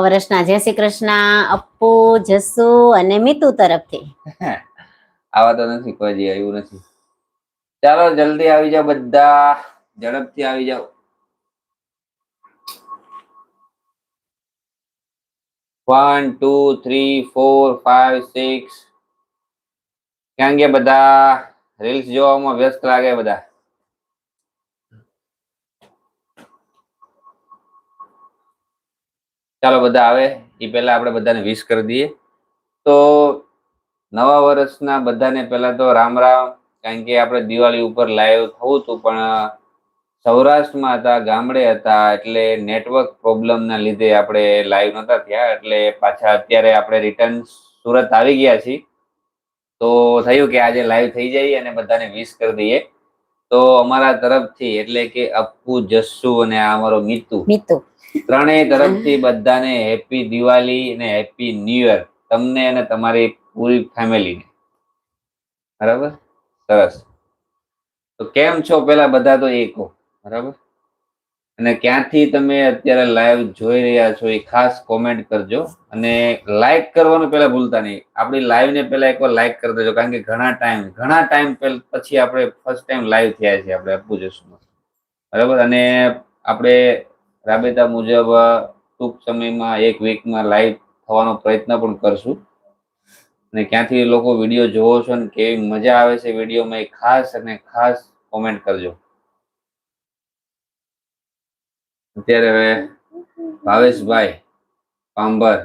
વર્ષના. જય શ્રી કૃષ્ણ. અપ્પુ, જસુ અને મિતુ તરફથી. આવા તો નથી, કોઈ આવ્યું નથી. ચાલો, જલ્દી આવી જાઓ બધા. ઝડપથી આવી જાઓ. One two three four five six ક્યાં ગયા બધા? રીલ્સ જોવામાં વ્યસ્ત લાગે બધા. ચાલો બધા આવે. એ પહેલા આપણે બધાને વિશ કરી દઈએ. તો નવા વર્ષના બધાને પહેલા તો રામ રામ. કારણ કે આપણે દિવાળી ઉપર લાઈવ થવું હતું, પણ સૌરાષ્ટ્રમાં હતા, ગામડે હતા, એટલે નેટવર્ક પ્રોબ્લેમના લીધે આપણે લાઈવ નહોતા થયા. એટલે પાછા અત્યારે આપણે રિટર્ન સુરત આવી ગયા છીએ. તો થયું કે આજે લાઈવ થઈ જઈએ અને બધાને વિશ કરી દઈએ. તો અમારા તરફથી એટલે કે અપ્પુ, જસ્સુ અને આ અમારો મિતુ. મિતુ. ત્રણેય તરફથી બધાને હેપી દિવાળી અને હેપી ન્યુ યર તમને અને તમારી પૂરી ફેમિલીને. બરાબર? સરસ. તો કેમ છો પેલા બધા તો એકો બરાબર? અને ક્યાંથી તમે અત્યારે લાઈવ જોઈ રહ્યા છો એ ખાસ કોમેન્ટ કરજો. અને લાઈક કરવાનું પેલા ભૂલતા નહીં. આપણી લાઈવ ને પેલા એકવાર લાઈક કરી દેજો. કારણ કે ઘણા ટાઈમ ઘણા ટાઈમ પછી આપણે ફર્સ્ટ ટાઈમ લાઈવ થયા છે આપણે જશું. બરાબર? અને આપણે રાબેતા મુજબ ટૂંક સમયમાં એક વીકમાં લાઈવ થવાનો પ્રયત્ન પણ કરશું. અને ક્યાંથી લોકો વીડિયો જોવો છો ને કેવી મજા આવે છે વિડીયોમાં એ ખાસ અને ખાસ કોમેન્ટ કરજો. અત્યારે હવે ભાવેશભાઈ પાંબર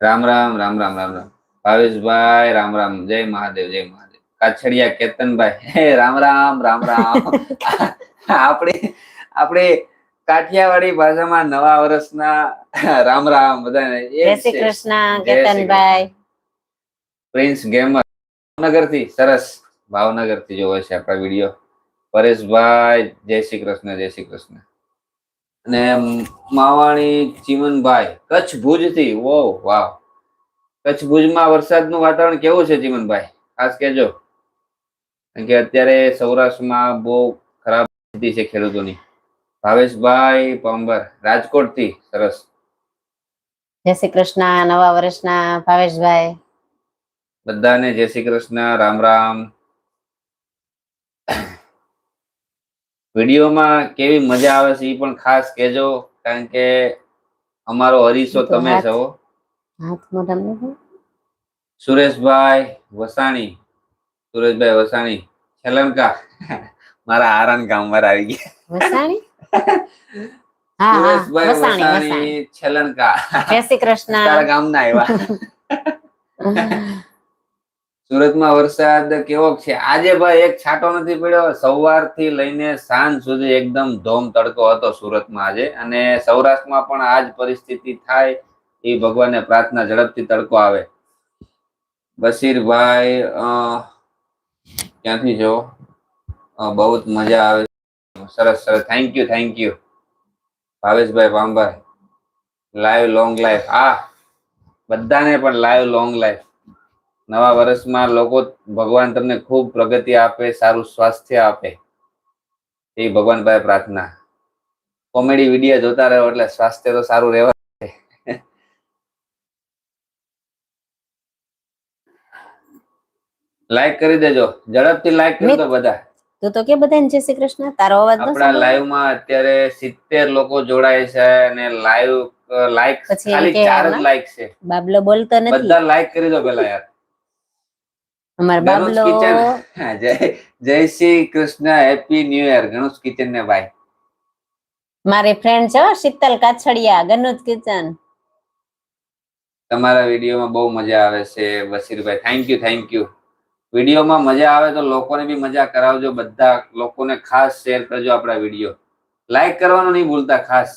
રામ રામ રામ રામ રામ રામ. ભાવેશભાઈ રામ રામ. જય મહાદેવ જય મહાદેવ. કાછડિયા કેતનભાઈ. હે રામ રામ રામ રામ. આપણે આપણે કાઠિયાવાડી ભાષામાં નવા વર્ષના રામ રામ બધાને. જય શ્રી કૃષ્ણ કેતનભાઈ. Prince gamer. ભાવનગરથી સરસ ભાવનગરથી જોવે છે આપણા વીડિયો. પરેશભાઈ જય શ્રી કૃષ્ણ જય શ્રી કૃષ્ણ. અને માવાણી ચીમનભાઈ કચ્છ ભુજથી ઓ વાવ. કચ્છ ભુજમાં વરસાદનું વાતાવરણ કેવું છે ચીમનભાઈ? ખાસ કેજો કારણ કે અત્યારે સૌરાષ્ટ્રમાં બહુ ખરાબ સ્થિતિ છે ખેડૂતોની. ભાવેશભાઈ પંબર રાજકોટથી સરસ. જય શ્રી કૃષ્ણ નવા વર્ષના ભાવેશભાઈ. બધાને જય શ્રી કૃષ્ણ રામ રામ. વિડીયોમાં કેવી મજા આવે છે એ પણ ખાસ કહેજો કારણ કે અમારો હરીશો તમે છો. સુરેશભાઈ વસાણી. સુરેશભાઈ વસાણી છેલંકા મારા આરણ ગામ આવી ગયા. વસાણી? સુરેશભાઈ વસાણી વસાણી. વસાણી છેલંકા જય શ્રી તારા ગામના આવ્યા. સુરતમાં વરસાદ કેવો છે? આજે ભાઈ એક છાંટો નથી પડ્યો. સવારથી લઈને સાંજ સુધી એકદમ ધોમ તડકો હતો સુરતમાં આજે. અને સૌરાષ્ટ્રમાં પણ આજ પરિસ્થિતિ થાય એ ભગવાનને પ્રાર્થના ઝડપથી તડકો આવે. બશીરભાઈ અ, ક્યાંથી જો બહુ જ મજા આવે સરસ સરસ. થેન્ક યુ થેન્ક યુ ભાવેશભાઈ પાંબર લાઈવ લોંગ લાઈફ આ બધાને પણ લાઈવ લોંગ લાઈફ નવા વર્ષમાં લોકો ભગવાન તમને ખૂબ પ્રગતિ આપે સારું સ્વાસ્થ્ય આપે. એ ભગવાન પાસે પ્રાર્થના. કોમેડી વીડિયો જોતા રહો એટલે સ્વાસ્થ્ય તો સારું રહેવા લાઈક કરી દેજો. ઝડપથી લાઈક કરી દો બધા. તું તો કે બધાને જય શ્રી કૃષ્ણ. તારો અવાજ આપણા લાઈવમાં અત્યારે સિત્તેર લોકો જોડાય છે અને લાઈવ લાઈક ખાલી ચાર જ લાઈક છે. બાબલો બોલતો નથી. બધા લાઈક કરી દો પેલા યાર. અમાર બાબલો જય જય Shri Krishna. Happy new year Ganush kitchen ને ભાઈ મારી ફ્રેન્ડ છે શીતલ કાછડિયા ગનુજ કિચન. તમારા વિડીયોમાં બહુ મજા આવે છે બસીરભાઈ થેન્ક યુ થેન્ક યુ વિડીયોમાં મજા આવે તો લોકોને બી મજા કરાવજો, બધા લોકોને ખાસ શેર કરજો આપણા વીડિયો. લાઈક કરવાનું નહીં ભૂલતા, ખાસ.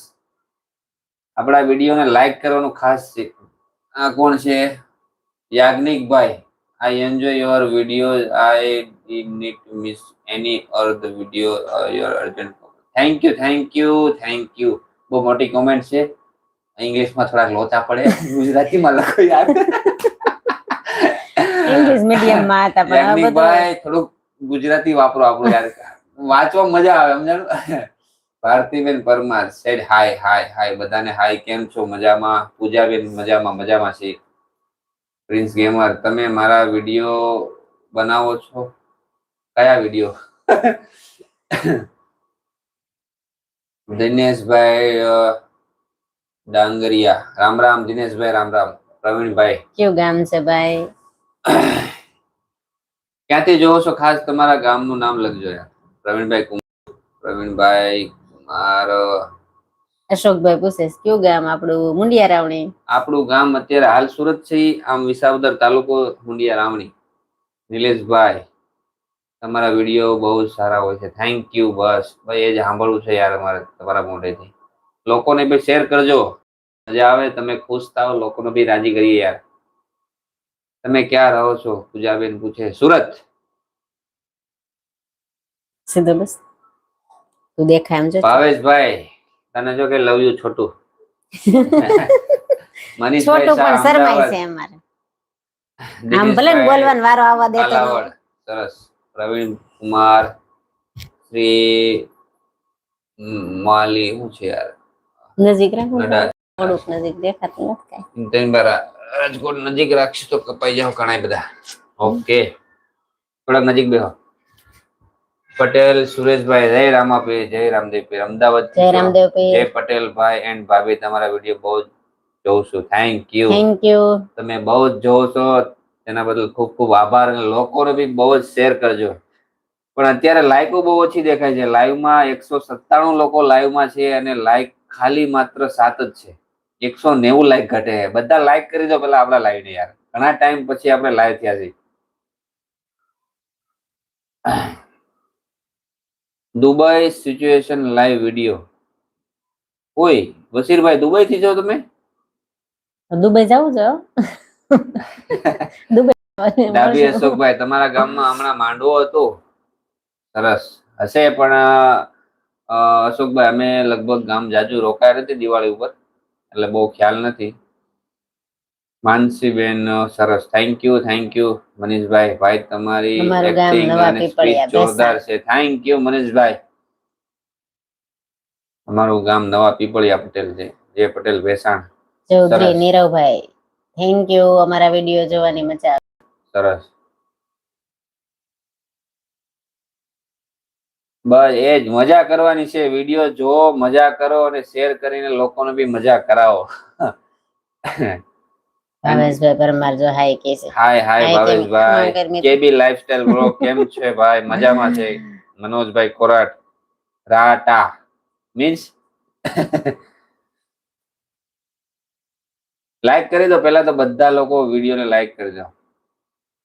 આપણા વિડીયોને લાઈક કરવાનું ખાસ છે. આ કોણ છે? યાજ્ઞિકભાઈ. I enjoy your video I to miss any or the video your urgent thank you thank you thank you બહુ મોટી કોમેન્ટ છે. ઇંગ્લિશમાં થોડાક લોચા પડે. ગુજરાતીમાં લખો યાર. ઇંગ્લિશ મીડિયમ માં હતા પણ હવે બધું થોડુંક ગુજરાતી વાપરો આપણું યાર. વાંચવા મજા આવે સમજાણું? ભારતીબેન પરમાર સેડ હાય હાય હાય બધાને હાય કેમ છો? મજામાં? પૂજાબેન મજામાં મજામાં છે. પ્રિન્સ ગેમર તમે મારા વીડિયો બનાવો છો? કયા વીડિયો દિનેશભાઈ ડાંગરિયા. રામ રામ દિનેશભાઈ રામ રામ. પ્રવીણભાઈ. કયું ગામ છે ભાઈ? ક્યાંથી જોવો છો ખાસ? તમારા ગામનું નામ લખજો યાર. પ્રવીણભાઈ કુમાર પ્રવીણભાઈ કુમાર. અશોકભાઈ પૂછે કયું ગામ આપણું? મુંડિયા રાવણી? આપણું ગામ અત્યારે હાલ સુરત છે આમ વિસાવદર તાલુકો મુંડિયા રાવણી. નિલેશભાઈ તમારા વીડિયો બહુ જ સારા હોય છે. થેન્ક યુ બસ. ભાઈ એ જ સાંભળવું છે યાર અમારે તમારા મોઢેથી. લોકોને બી શેર કરજો. મજા આવે તમે ખુશ થાવ લોકોને બી રાજી કરીએ યાર. તમે ક્યાં રહો છો? પૂજાબેન પૂછે સુરત? સીધું બસ. તું દેખાય એમ જો. ભાવેશભાઈ તને જો કે લવ યુ છોટું. મનીષભાઈ છોટું પણ શરમાય છે અમારે. આમ ભલે બોલવાનો વારો આવવા દેતો. સરસ. પ્રવીણ કુમાર શ્રી માલી શું છે યાર? નજીક રાખો થોડુંક નજીક દેખાતું નથી કાંઈ. ઇન્ટેનબરા રાજકોટ નજીક રાખશું તો કપાઈ જાવ ઘણા બધા. ઓકે. થોડાક નજીક બેહો. પટેલ સુરેશભાઈ જય રામાપી જય રામદેવ અમદાવાદ જય રામદેવ જય પટેલ ભાઈ એન્ડ ભાભી તમારા વીડિયો બહુ જોઉં છું. થેન્ક યુ થેન્ક યુ તમે બહુ જ જોવો છો. તેના બદલ ખૂબ ખૂબ આભાર અને લોકોને બી બહુ જ શેર કરજો. પણ અત્યારે લાઈકો બહુ ઓછી દેખાય છે. લાઈવમાં એકસો સત્તાણું લોકો લાઈવમાં છે અને લાઈક ખાલી માત્ર સાત જ છે. એકસો નેવું લાઈક ઘટે. છે બધા લાઈક કરી દો પેલા આપણા લાઈવ ને યાર. ઘણા ટાઈમ પછી આપણે લાઈવ થયા છે દુબઈ સિચ્યુએશન લાઈવ વીડિયો ઓય વસીરભાઈ દુબઈ થી છો તમે? દુબઈ જવું છો. દુબઈ ડાબી અશોકભાઈ તમારા ગામમાં હમણાં માંડવો હતો. સરસ. હશે પણ અશોકભાઈ અમે લગભગ ગામ જાજુ રોકાયા નથી દિવાળી ઉપર. એટલે બહુ ખ્યાલ નથી. માનસીબેન સરસ. થેન્ક યુ થેન્ક યુ મનીષભાઈ. ભાઈ તમારી અને જોરદાર છે. થેન્ક યુ મનીષભાઈ. અમારું ગામ નવા પીપળિયા પટેલ છે. જે પટેલ ભેસાણ. ચૌધરી નીરવભાઈ. થેન્ક યુ અમારા વીડિયો જોવાની મજા આવે. સરસ. બસ એ જ મજા કરવાની છે. વીડિયો જો મજા કરો અને શેર કરીને લોકોને બી મજા કરાવો. ભાવેશભાઈ પરમાર જો હાય કે છે. હાય હાય ભાવેશભાઈ. કેબી લાઈફસ્ટાઈલ બ્રો કેમ છે ભાઈ? મજામાં છે? મનોજભાઈ કોરાટ. રાટા. મીન્સ લાઈક કરી દો. પહેલા તો બધા લોકો વિડીયોને લાઈક કરજો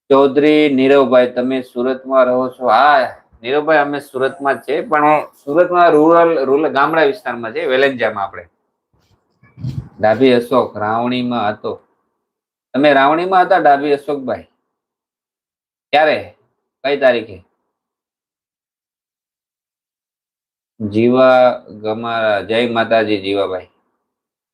ચૌધરી નીરવભાઈ તમે સુરતમાં રહો છો? હા નીરવભાઈ અમે સુરતમાં છે પણ સુરતમાં રૂરલ રૂરલ ગામડા વિસ્તારમાં છે વેલેન્જામાં આપણે. ડાભી અશોક રાવણીમાં હતો. તમે રાવણીમાં હતા, ડાભી અશોકભાઈ? ક્યારે? કઈ તારીખે? જીવા ગમારા, જય માતાજી જીવાભાઈ.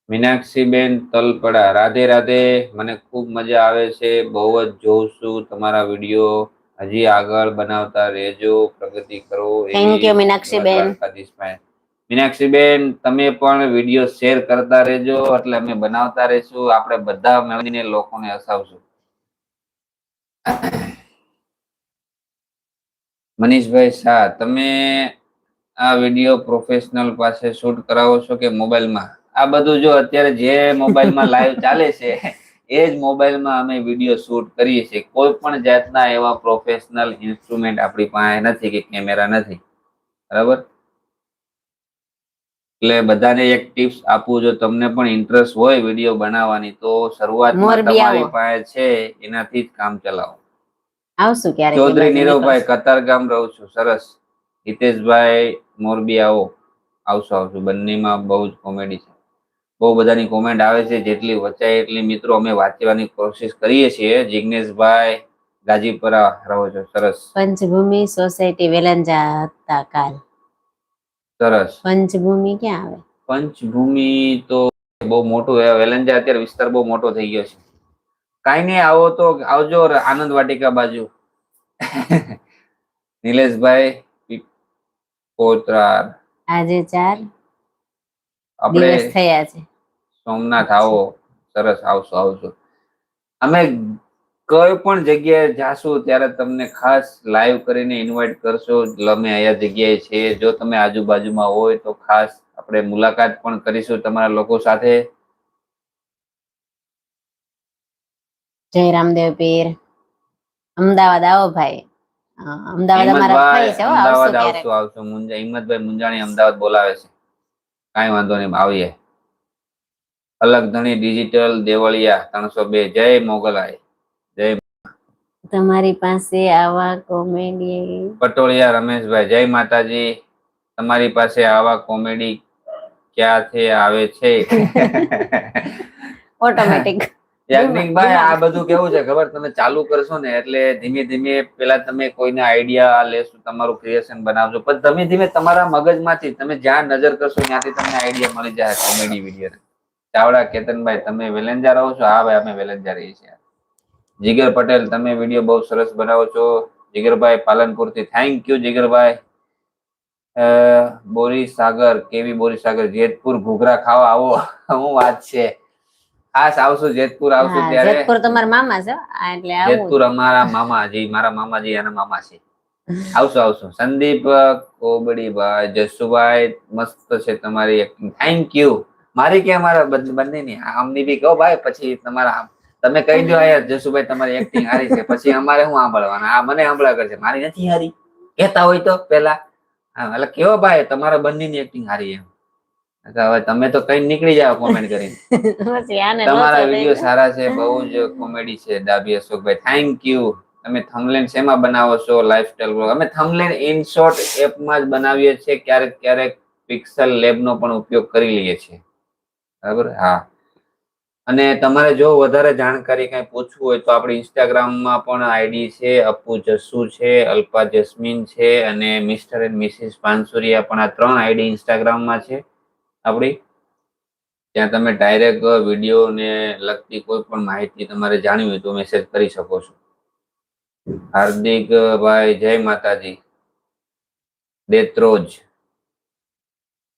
મીનાક્ષીબેન તલપડા, રાધે રાધે, મને ખૂબ મજા આવે છે, બહુ જ જોઉં છું તમારા વીડિયો. હજી આગળ બનાવતા રહેજો પ્રગતિ કરો થેન્ક યુ મીનાક્ષીબેન. મીનાક્ષીબેન તમે પણ વીડિયો શેર કરતા રહેજો એટલે અમે બનાવતા રહેશું. આપણે બધા મળીને લોકોને હસાવશું. મનીષભાઈ શાહ તમે આ વીડિયો પ્રોફેશનલ પાસે શૂટ કરાવો છો કે મોબાઈલમાં? આ બધું જો અત્યારે જે મોબાઈલમાં લાઈવ ચાલે છે એ જ મોબાઈલમાં અમે વીડિયો શૂટ કરીએ છીએ. કોઈ પણ જાતના એવા પ્રોફેશનલ ઇન્સ્ટ્રુમેન્ટ આપણી પાસે નથી કે કેમેરા નથી. બરાબર? એટલે બધાને એક ટિપ્સ આપું જો તમને પણ ઇન્ટરેસ્ટ હોય વીડિયો બનાવવાની તો શરૂઆત તમારી પાસે છે એનાથી જ કામ ચલાવો. આવશું ક્યારે ચૌધરી નીરવભાઈ કતારગામ રહું છું સરસ. હિતેશભાઈ મોરબી આવો. આવશું આવશું. બંનેમાં બહુ જ કોમેડી છે. બહુ બધાની કોમેન્ટ આવે છે જેટલી વચાય એટલી મિત્રો અમે વાંચવાની કોશિશ કરીએ છીએ. જિગ્નેશભાઈ ગાજીપરા રહો છો સરસ. પંચભૂમિ સોસાયટી વેલંજા હતા કાલ. સરસ. પંચભૂમિ ક્યાં આવે? પંચભૂમિ તો બહુ મોટું હે વેલંજા અત્યારે વિસ્તાર બહુ મોટો થઈ ગયો છે. કાઈ નહીં આવો તો આવજો આનંદ વાટિકા બાજુ. નિલેશભાઈ પોતરાર. આજે ચાર આપણે દિવસ થયા છે. સોમનાથ આવો સરસ આવશો આવશો અમે કોઈ પણ જગ્યાએ જાશું ત્યારે તમને ખાસ લાઈવ કરીને ઇન્વાઇટ કરશો. અમે અહીંયા જગ્યાએ છીએ જો તમે આજુબાજુમાં હોય તો ખાસ આપણે મુલાકાત પણ કરીશું તમારા લોકો સાથે. જય રામદેવ પીર. અમદાવાદ આવો ભાઈ. અમદાવાદ અમારા ભાઈ છે અમદાવાદ આવશું આવશું. મુંજા હિંમતભાઈ મુંજાણી અમદાવાદ બોલાવે છે. કાંઈ વાંધો નહીં આવીએ. અલગ ધણી ડિજિટલ દેવળિયા ત્રણસો બે. જય મોગલાય. જય તમારી પાસે આવા કોમેડી પટોળિયા રમેશભાઈ જય માતાજી. તમારી પાસે આવા કોમેડી ક્યાંથી આવે છે? ઓટોમેટિક યાજ્ઞિકભાઈ આ બધું કેવું છે? ખબર? તમે ચાલુ કરશો ને એટલે ધીમે ધીમે પેલા તમે કોઈને આઈડિયા લેશો તમારું ક્રિએશન બનાવજો. પણ ધીમે ધીમે તમારા મગજમાંથી તમે જ્યાં નજર કરશો ત્યાંથી તમને આઈડિયા મળી જાય કોમેડી વીડિયો ચાવડા કેતનભાઈ તમે વેલેન્જા રહો છો? હા ભાઈ અમે વેલેન્જા રહીએ છીએ. જીગર પટેલ તમે વીડિયો બહુ સરસ બનાવો છો. જીગરભાઈ પાલનપુરથી. થેન્ક યુ જીગરભાઈ. બોરી સાગર કેવી બોરી સાગર? જેતપુર ઘૂઘરા ખાવા આવો. હું વાત છે? ખાસ આવશું જેતપુર આવશું ત્યારે. જેતપુર તમારા મામા છે એટલે આવું. જેતપુર અમારા મામાજી મારા મામાજી એના મામા છે. આવશું આવશું. સંદીપ કોબડીભાઈ જસુભાઈ મસ્ત છે તમારી એક્ટિંગ થેન્ક યુ મારી કે અમારા બંનેની? આમની બી કહો ભાઈ પછી તમારા તમે કહી દો યાર જસુભાઈ તમારી એક્ટિંગ હારી છે. પછી અમારે શું સાંભળવાના? આ મને સાંભળવા કરશે. મારી નથી હારી કહેતા હોય તો પેલા એટલે કેવો ભાઈ તમારા બંનેની એક્ટિંગ હારી એમ હવે તમે તો કઈ નીકળી જાવ કોમેન્ટ કરીને. તમારા વીડિયો સારા છે બહુ જ કોમેડી છે ડાબી અશોકભાઈ. થેન્ક યુ તમે થમલેન શેમાં બનાવો છો? લાઈફસ્ટાઈલ બ્લોગ અમે થમલેન ઇન શોર્ટ એપમાં જ બનાવીએ છીએ. ક્યારેક ક્યારેક પિક્સલ લેબનો પણ ઉપયોગ કરી લઈએ છીએ. બરાબર? હા. અને તમારે જો વધારે જાણકારી કઈ પૂછવું હોય તો આપણી ઇન્સ્ટાગ્રામમાં પણ આઈડી છે, અપ્પુ જસ્સુ છે, અલ્પા જસ્મીન છે અને મિસ્ટર એન્ડ મિસિસ પાનસુરિયા પણ આ ત્રણ આઈડી ઇન્સ્ટાગ્રામમાં છે આપણી. ત્યાં તમે ડાયરેક્ટ વીડિયો ને લગતી કોઈ પણ માહિતી તમારે જાણવી હોય તો મેસેજ કરી શકો છો. હાર્દિક ભાઈ જય માતાજી. દેત્રોજ.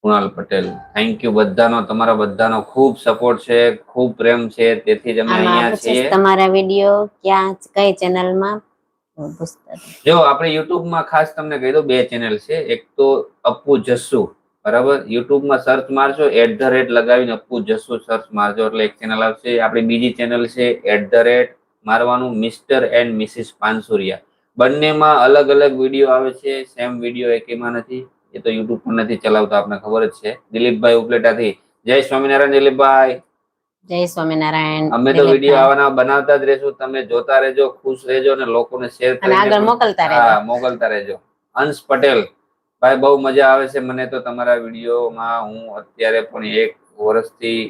કુણાલ પટેલ. થેન્ક યુ બધાનો તમારા બધાનો ખૂબ સપોર્ટ છે ખૂબ પ્રેમ છે. તેથી જ અમે અહીંયા છીએ. તમારા વીડિયો ક્યાં કઈ ચેનલમાં જો આપણે યુટ્યુબમાં ખાસ તમને કહી દઉં બે ચેનલ છે. એક તો અપ્પુ જસ્સુ. બરાબર? યુટ્યુબમાં સર્ચ મારજો એટ ધ રેટ લગાવીને અપ્પુ જસ્સુ સર્ચ મારજો. એટલે એક ચેનલ આવશે. આપણી બીજી ચેનલ છે એટ ધ રેટ મારવાનું મિસ્ટર એન્ડ મિસિસ પાનસુરિયા. બંનેમાં અલગ અલગ વીડિયો આવે છે. સેમ વીડિયો એકેમાં નથી. એ તો યુટ્યુબ પર નથી ચલાવતા આપને ખબર જ છે. દિલીપભાઈ ઉપલેટાથી. જય સ્વામિનારાયણ દિલીપભાઈ. જય સ્વામિનારાયણ અમે તો વીડિયો આવવાના બનાવતા જ રહેશું. તમે જોતા રહેજો ખુશ રહેજો અને લોકોને શેર કરીને આગળ મોકલતા રહેજો. હા મોકલતા રહેજો. અંશ પટેલ. ભાઈ બહુ મજા આવે છે મને તો તમારા વિડીયોમાં. હું અત્યારે પણ એક વર્ષથી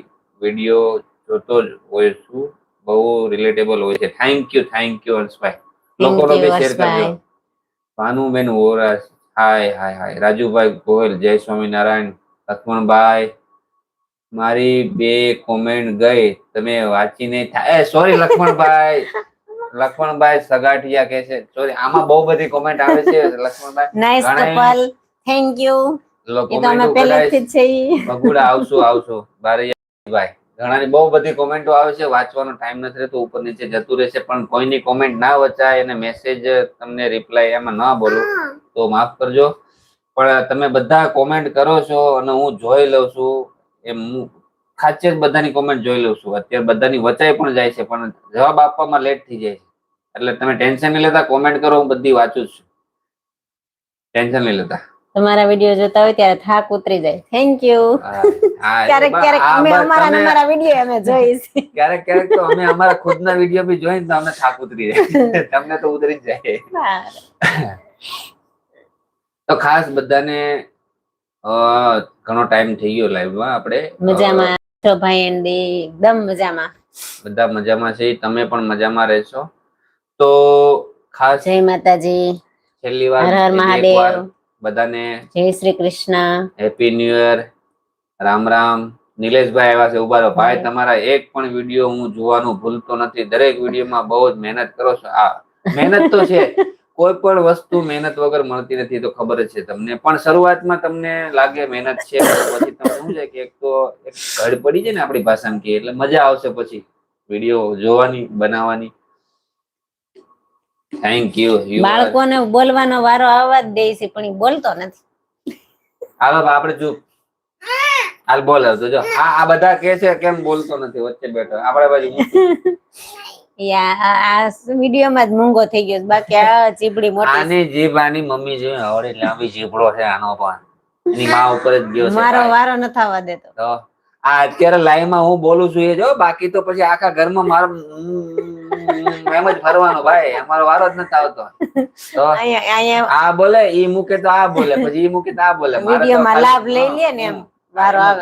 વીડિયો જોતો જ હોય છું. બહુ રિલેટેબલ હોય છે. થેન્ક યુ થેન્ક યુ અંશભાઈ લોકોનો બી શેર કરજો. ભાનુબેન વોરા હાય હાય હાય. રાજુભાઈ ગોહિલ જય સ્વામિનારાયણ. લક્ષ્મણભાઈ મારી બે કોમેન્ટ ગઈ. તમે વાંચીને એ સોરી લક્ષ્મણભાઈ. લક્ષ્મણભાઈ સગાઠિયા કે છે. સોરી આમાં બહુ બધી કોમેન્ટ આવે છે. લક્ષ્મણભાઈ નાઈસ કપલ. થેન્ક યુ લોકો કોમેન્ટો પહેલેથી જ છે બગુડા આવશું આવશું. બારૈયાભાઈ ઘણાની બહુ બધી કોમેન્ટો આવે છે, વાંચવાનો ટાઈમ નથી રહેતો, ઉપર નીચે જતું રહેશે, પણ કોઈની કોમેન્ટ ના વચાય અને મેસેજ તમને રિપ્લાય એમાં ના બોલો, તો માફ કરજો. પણ તમે બધા કોમેન્ટ કરો છો અને હું જોઈ લઉં છું, એમ હું ખાચે બધાની કોમેન્ટ જોઈ લઉં છું. અત્યારે બધાની વચાઈ પણ જાય છે, પણ જવાબ આપવામાં લેટ થઈ જાય છે. એટલે તમે ટેન્શન નહીં લેતા કોમેન્ટ કરો, હું બધી વાંચું છું. ટેન્શન નહીં લેતા. તમારા વીડિયો જોતા હોય ત્યારે થાક ઉતરી જાય. થેન્ક યુ ક્યારેક ક્યારેક અમે અમારા અમારા વીડિયો અમે જોઈશ ક્યારેક ક્યારેક તો અમે અમારા ખુદના વીડિયો બી જોઈને તો અમને થાક ઉતરી જાય. તમને તો ઉતરી જ જાય. તો ખાસ બધાને ઘણો ટાઈમ થઈ ગયો લાઈવમાં આપણે. મજામાં છો ભાઈ એન્ડી એકદમ મજામાં. બધા મજામાં છે. તમે પણ મજામાં રહેશો. તો ખાસ જય માતાજી. છેલ્લી વાર હર હર મહાદેવ. બધાને જય Shri Krishna. Happy new year Ram Ram. નિલેશભાઈ આવ્યા છે ઊભા રહો. ભાઈ. તમારા એક પણ વીડિયો હું જોવાનું ભૂલતો નથી. દરેક વિડીયોમાં બહુ જ મહેનત કરો છો. આ મહેનત તો છે. કોઈ પણ વસ્તુ મહેનત વગર મળતી નથી તો ખબર જ છે તમને. પણ શરૂઆતમાં તમને લાગે મહેનત છે પછી તમને શું છે કે એક તો એક ઘડ પડી જાય ને આપણી ભાષામાં કે એટલે મજા આવશે પછી. વીડિયો જોવાની બનાવવાની. થેન્ક યુ બાળકોને બોલવાનો વારો આવવા જ દે છે પણ બોલતો નથી. હાલો આપણે ચૂપ હાલ બોલ હવે જો આ આ બધા કે છે કેમ બોલતો નથી? વચ્ચે બેઠો આપણે બાજુ યા આ- વિડીયોમાં જ મૂંગો થઈ ગયો બાકી આ ચીપડી મોટી આની જીભ આની મમ્મી જોઈ હવે લાંબી ચીપડો છે આનો પણ. એની માં ઉપર જ ગયો છે મારો વારો ન થવા દેતો. તો આ અત્યારે લાઈવમાં હું બોલું છું એ જો બાકી તો પછી આખા ઘરમાં મારો એમ જ ફરવાનો ભાઈ. અમારો વારો જ નથી આવતો. તો આ બોલે ઈ મૂકે તો આ બોલે. પછી ઈ મૂકે તો આ બોલે. વિડીયોમાં લાભ લઈ લે ને એમ. વારો આવે.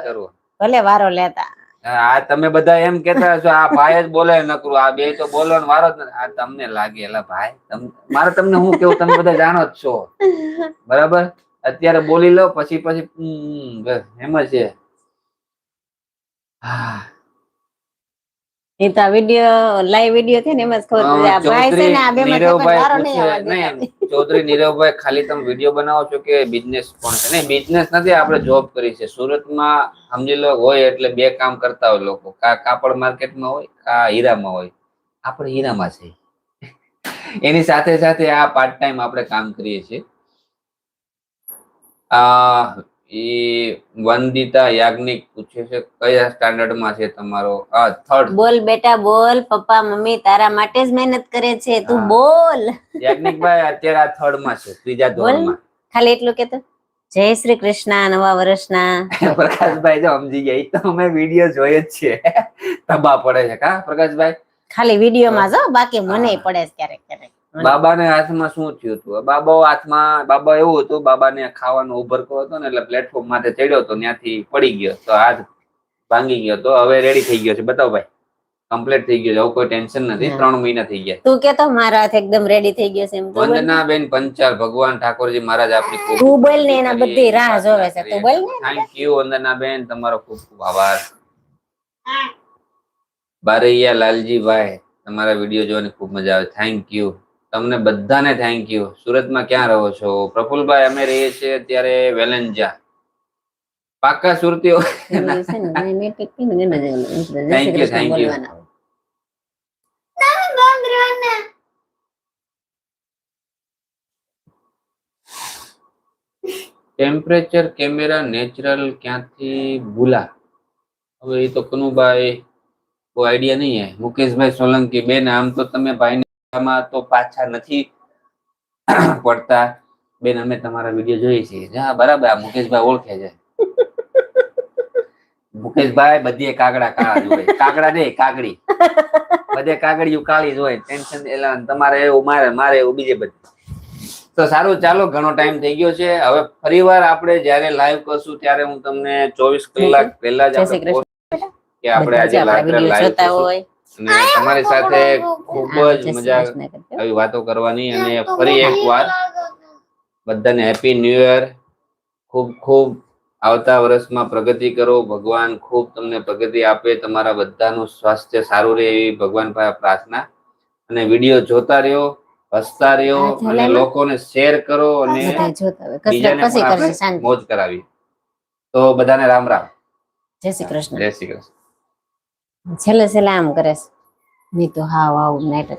ભલે વારો લેતા. આ તમે બધા એમ કેતા છો આ ભાઈ જ બોલે નકરું આ બે તો બોલવાનો વારો જ નથી. આ તમને લાગે એલા ભાઈ. મારે તમને હું કેવું તમે બધા જાણો જ છો. બરાબર? અત્યારે બોલી લો પછી પછી એમ જ છે. હા. એ તો વીડિયો લાઈવ વીડિયો છે ને એમ ખબર પડી. આ ભાઈ છે ને આ બે માં નહીં ચૌધરી નીરવભાઈ ખાલી તમે વીડિયો બનાવો છો કે બિઝનેસ પણ છે? નહીં બિઝનેસ નથી આપણે જોબ કરી છે. સુરતમાં સમજી લો હોય એટલે બે કામ કરતા હોય લોકો. કા કાપડ માર્કેટમાં હોય કા હીરામાં હોય. આપણે હીરામાં છે એની સાથે સાથે આ પાર્ટ ટાઈમ આપણે કામ કરીએ છીએ. આ એ વંદિતા યાજ્ઞિક પૂછે છે કયા સ્ટાન્ડર્ડમાં છે તમારો? આ થર્ડ બોલ બેટા બોલ. પપ્પા મમ્મી તારા માટે જ મહેનત કરે છે. તું. બોલ. યાજ્ઞિકભાઈ અત્યારે આ થર્ડમાં છે ત્રીજા ધોરણમાં. ખાલી એટલું કેતો જય શ્રી કૃષ્ણ નવા વર્ષના. પ્રકાશભાઈ જો સમજી ગયા તો અમે વીડિયો જોઈએ જ છે તબા પડે છે કા પ્રકાશભાઈ? ખાલી વિડીયોમાં જો બાકી મને પડે છે ક્યારેક ક્યારેક. બાબાને હાથમાં શું થયું હતું? બાબા હાથમાં બાબા એવું હતું બાબાને ખાવાનો ઉભરકો હતો ને એટલે પ્લેટફોર્મ માથે ચડ્યો હતો ત્યાંથી પડી ગયો તો હાથ ભાંગી ગયો તો હવે રેડી થઈ ગયો છે. બતાવો ભાઈ કમ્પ્લીટ થઈ ગયો છે. કોઈ ટેન્શન નથી. ત્રણ મહિના થઈ ગયા. તું કેતો મારા હાથ એકદમ રેડી થઈ ગયો છે એમ. તું વંદના બેન પંચાલ ભગવાન ઠાકોરજી મહારાજ આપની ખૂબ તું બોલ ને એના બધી રાહ જોવે છે. તું બોલ ને. થેન્ક યુ વંદના બેન તમારો ખૂબ ખૂબ આભાર. બારૈયા લાલજીભાઈ તમારા વીડિયો જોવાની ખૂબ મજા આવે. થેન્ક યુ તમને બધાને થેન્ક યુ સુરતમાં ક્યાં રહો છો? પ્રફુલભાઈ અમે રહીએ છીએ અત્યારે વેલેન્જા પાક્કા સુરતીઓ. એનું છે ને, મેં- મેં ટીક કરીને એને જ- જય Shri Thank you, Krishna thank you. બોલવાના. ટેમ્પરેચર કેમેરા નેચરલ ક્યાંથી ભૂલા? હવે એ તો કનુભાઈ કોઈ આઈડિયા નહીં હે. મુકેશભાઈ સોલંકી બેન આમ તો તમે ભાઈને આમાં તો પાછા નથી પડતા. બેન અમે તમારા વીડિયો જોઈએ છીએ. હા બરાબર આ મુકેશભાઈ ઓળખે છે. મુકેશભાઈ બધે કાગડા કાળા જ કાગડા નહીં કાગડી. બધે કાગડિયું કાળી જ હોય. ટેન્શન એટલે તમારે એવું મારે મારે એવું બીજે બધું. તો સારું ચાલો ઘણો ટાઈમ થઈ ગયો છે. હવે ફરીવાર આપણે જ્યારે લાઈવ કરશું ત્યારે હું તમને ચોવીસ કલાક પહેલા જ આપણે કે આપણે આજે લાઈવ કરશું. અને તમારી સાથે ખૂબ જ મજા આવી વાતો કરવાની અને ફરી એકવાર બધાને હેપી ન્યુ યર ખૂબ ખૂબ આવતા વર્ષમાં પ્રગતિ કરો. ભગવાન ખૂબ તમને પ્રગતિ આપે. તમારા બધાનું સ્વાસ્થ્ય સારું રહે એવી ભગવાન પાસે પ્રાર્થના. અને વીડિયો જોતા રહ્યો હસતા રહ્યો અને લોકોને શેર કરો અને બીજાને પછી પણ કરશે આપણે શાંતિ. મોજ કરાવી. તો બધાને રામ રામ. જય શ્રી કૃષ્ણ. જય શ્રી કૃષ્ણ. છેલ્લે છેલ્લે આમ કરે છે. નહીં તો હાવ આવું નાટક.